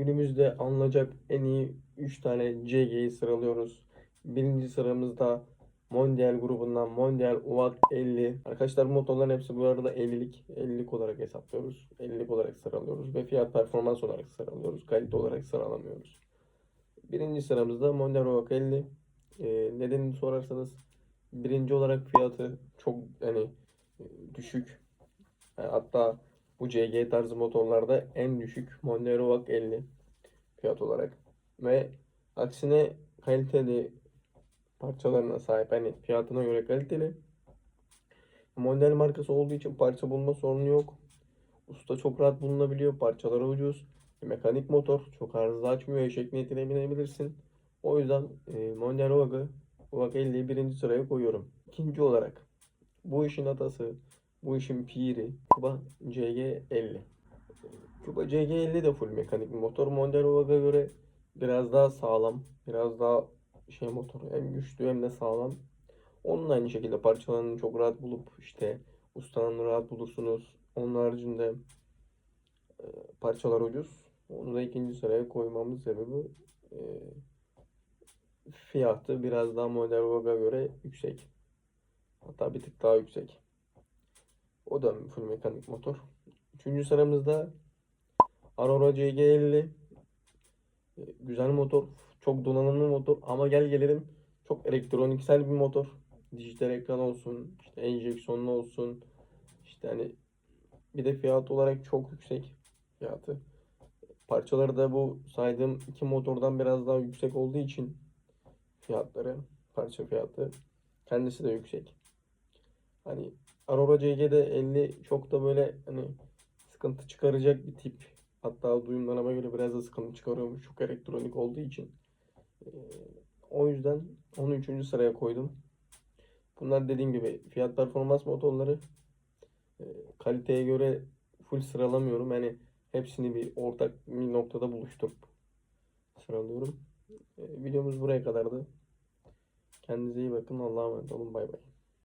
günümüzde alınacak en iyi 3 tane CG'yi sıralıyoruz. Birinci sıramızda Mondial grubundan Mondial UVAC 50. Arkadaşlar motorların hepsi bu arada 50'lik. 50'lik olarak hesaplıyoruz. 50'lik olarak sıralıyoruz ve fiyat performans olarak sıralıyoruz. Kalite olarak sıralamıyoruz. Birinci sıramızda Mondial UVAC 50. Ee, nedenini sorarsanız birinci olarak fiyatı çok hani e, düşük. Yani hatta bu CG tarzı motorlarda en düşük Mondial UVAC 50 fiyat olarak. Ve aksine kaliteli parçalarına sahip. Hani fiyatına göre kaliteli. Model markası olduğu için parça bulma sorunu yok. Usta çok rahat bulunabiliyor. Parçaları ucuz. Mekanik motor. Çok arıza açmıyor. Eşek niyetine binebilirsin. O yüzden e, Mondial Ovag'ı Ovag 50'yi birinci sıraya koyuyorum. İkinci olarak bu işin atası, bu işin piri Kuba CG50. Kuba CG50 de full mekanik bir motor. Mondial Ovag'a göre biraz daha sağlam, biraz daha şey motor hem güçlü hem de sağlam. Onun aynı şekilde parçalarını çok rahat bulup işte ustanın rahat bulursunuz. Onun haricinde e, parçalar ucuz. Onu da ikinci sıraya koymamın sebebi e, fiyatı biraz daha Model Vogue'a göre yüksek. Hatta bir tık daha yüksek. O da full mekanik motor. Üçüncü sıramızda Aurora CG50 E, güzel motor, çok donanımlı motor ama gel gelelim çok elektroniksel bir motor. Dijital ekran olsun, işte enjeksiyonlu olsun. İşte hani bir de fiyat olarak çok yüksek fiyatı. Parçaları da bu saydığım iki motordan biraz daha yüksek olduğu için fiyatları, parça fiyatı kendisi de yüksek. Hani Aurora CG'de 50 çok da böyle hani sıkıntı çıkaracak bir tip. Hatta duyumlarıma göre biraz da sıkıntı çıkarıyormuş. Çok elektronik olduğu için. Ee, o yüzden onu üçüncü sıraya koydum. Bunlar dediğim gibi fiyat performans motorları e, kaliteye göre full sıralamıyorum. Yani hepsini bir ortak bir noktada buluşturup sıralıyorum. E, videomuz buraya kadardı. Kendinize iyi bakın. Allah'a emanet olun. Bay bay.